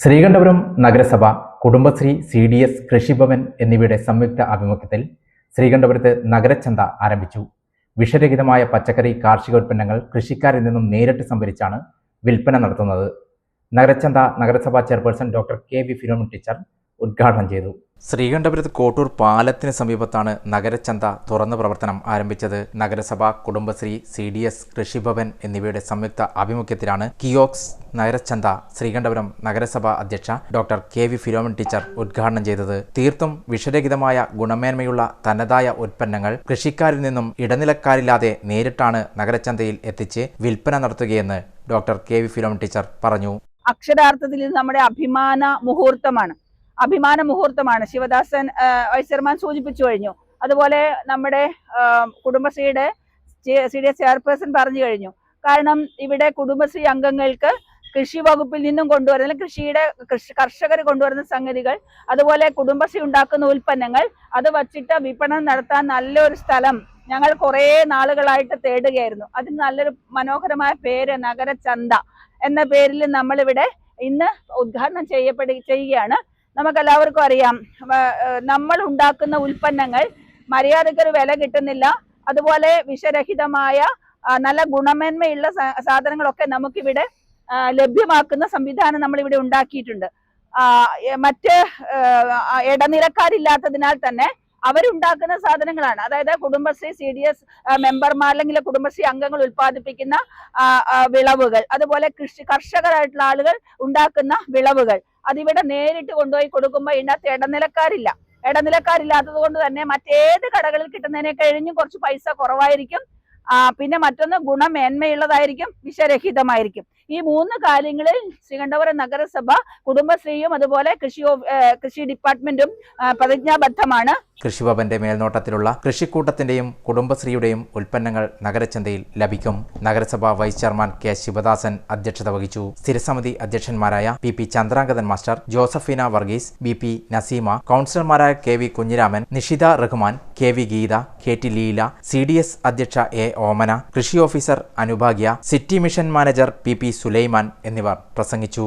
ശ്രീകണ്ഠപുരം നഗരസഭ Kudumbashree C D S Krishibhavan എന്നിവയുടെ സംയുക്ത ആഭിമുഖ്യത്തിൽ ശ്രീകണ്ഠപുരത്ത് നഗരചന്ത ആരംഭിച്ചു. വിഷരഹിതമായ പച്ചക്കറി കാർഷികോൽപ്പന്നങ്ങൾ കൃഷിക്കാരിൽ നിന്നും നേരിട്ട് സംഭരിച്ചാണ് വിൽപ്പന നടത്തുന്നത്. നഗരചന്ത നഗരസഭാ ചെയർപേഴ്സൺ ഡോക്ടർ കെ വി ഫിനോമിൻ ടീച്ചർ ഉദ്ഘാടനം ചെയ്തു. ശ്രീകണ്ഠപുരത്ത് കോട്ടൂർ പാലത്തിന് സമീപത്താണ് നഗരചന്ത തുറന്നു പ്രവർത്തനം ആരംഭിച്ചത്. നഗരസഭ Kudumbashree C D S Krishibhavan എന്നിവയുടെ സംയുക്ത ആഭിമുഖ്യത്തിലാണ് കിയോക്സ് നഗരചന്ത ശ്രീകണ്ഠപുരം നഗരസഭ അധ്യക്ഷ doctor K. V. Philomen teacher ഉദ്ഘാടനം ചെയ്തത്. തീർത്തും വിഷരഹിതമായ ഗുണമേന്മയുള്ള തനതായ ഉൽപ്പന്നങ്ങൾ കൃഷിക്കാരിൽ നിന്നും ഇടനിലക്കാരില്ലാതെ നേരിട്ടാണ് നഗരചന്തയിൽ എത്തിച്ച് വിൽപ്പന നടത്തുകയെന്ന് doctor K. V. Philomen teacher പറഞ്ഞു. അക്ഷരാർത്ഥത്തിൽ ഇത് നമ്മുടെ അഭിമാന മുഹൂർത്തമാണ്. അഭിമാന മുഹൂർത്തമാണ്. ശിവദാസൻ വൈസ് സൂചിപ്പിച്ചു കഴിഞ്ഞു. അതുപോലെ നമ്മുടെ കുടുംബശ്രീയുടെ സി ഡി എസ് ചെയർപേഴ്സൺ പറഞ്ഞു കഴിഞ്ഞു. കാരണം ഇവിടെ കുടുംബശ്രീ അംഗങ്ങൾക്ക് കൃഷി വകുപ്പിൽ നിന്നും കൊണ്ടുവരുന്ന കൃഷിയുടെ കൃഷി കർഷകർ കൊണ്ടുവരുന്ന സംഗതികൾ അതുപോലെ കുടുംബശ്രീ ഉണ്ടാക്കുന്ന ഉൽപ്പന്നങ്ങൾ അത് വച്ചിട്ട് വിപണനം നടത്താൻ നല്ലൊരു സ്ഥലം ഞങ്ങൾ കുറേ നാളുകളായിട്ട് തേടുകയായിരുന്നു. അതിന് നല്ലൊരു മനോഹരമായ പേര് നഗരചന്ത എന്ന പേരിൽ നമ്മളിവിടെ ഇന്ന് ഉദ്ഘാടനം ചെയ്യപ്പെടുക ചെയ്യുകയാണ്. നമുക്കെല്ലാവർക്കും അറിയാം. നമ്മൾ ഉണ്ടാക്കുന്ന ഉൽപ്പന്നങ്ങൾ മര്യാദയ്ക്ക് ഒരു വില കിട്ടുന്നില്ല. അതുപോലെ വിഷരഹിതമായ നല്ല ഗുണമേന്മയുള്ള സാധനങ്ങളൊക്കെ നമുക്കിവിടെ ലഭ്യമാക്കുന്ന സംവിധാനം നമ്മളിവിടെ ഉണ്ടാക്കിയിട്ടുണ്ട്. മറ്റ് ഇടനിലക്കാരില്ലാത്തതിനാൽ തന്നെ അവരുണ്ടാക്കുന്ന സാധനങ്ങളാണ്. അതായത് കുടുംബശ്രീ സി ഡി എസ് മെമ്പർമാർ അല്ലെങ്കിൽ കുടുംബശ്രീ അംഗങ്ങൾ ഉൽപ്പാദിപ്പിക്കുന്ന വിളവുകൾ. അതുപോലെ കൃഷി കർഷകരായിട്ടുള്ള ആളുകൾ ഉണ്ടാക്കുന്ന വിളവുകൾ. അതിവിടെ നേരിട്ട് കൊണ്ടുപോയി കൊടുക്കുമ്പോൾ ഇതിനകത്ത് ഇടനിലക്കാരില്ല. ഇടനിലക്കാരില്ലാത്തത് കൊണ്ട് തന്നെ മറ്റേത് കടകളിൽ കിട്ടുന്നതിനെ കഴിഞ്ഞും കുറച്ച് പൈസ കുറവായിരിക്കും. പിന്നെ മറ്റൊന്ന് ഗുണമേന്മയുള്ളതായിരിക്കും വിഷരഹിതമായിരിക്കും. ഈ മൂന്ന് കാര്യങ്ങളിൽ ശ്രീകണ്ഠപുരം നഗരസഭ കുടുംബശ്രീയും അതുപോലെ കൃഷി കൃഷി ഡിപ്പാർട്ട്മെന്റും പ്രതിജ്ഞാബദ്ധമാണ്. കൃഷിഭവന്റെ മേൽനോട്ടത്തിലുള്ള കൃഷിക്കൂട്ടത്തിന്റെയും കുടുംബശ്രീയുടെയും ഉൽപ്പന്നങ്ങൾ നഗരചന്തയിൽ ലഭിക്കും. നഗരസഭാ വൈസ് ചെയർമാൻ കെ ശിവദാസൻ അധ്യക്ഷത വഹിച്ചു. സ്ഥിരസമിതി അധ്യക്ഷന്മാരായ P P Chandrangathan master Josephina Varghese B P Naseema കൗൺസിലർമാരായ K V Kunhiraman Nishitha Rahman K V Geetha K T Leela C D S അധ്യക്ഷ എ ഓമന കൃഷി officer Anubhagya city mission manager P P Sulaiman എന്നിവർ പ്രസംഗിച്ചു.